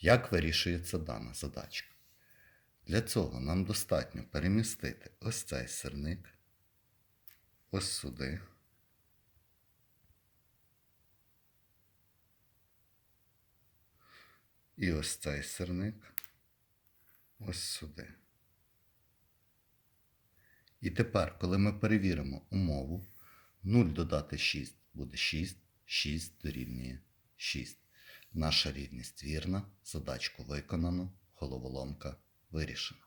Як вирішується дана задачка? Для цього нам достатньо перемістити ось цей сирник, ось сюди. І ось цей сирник ось сюди. І тепер, коли ми перевіримо умову, 0 додати 6 буде 6, 6 дорівнює 6. Наша рівність вірна, задачку виконано, головоломка вирішена.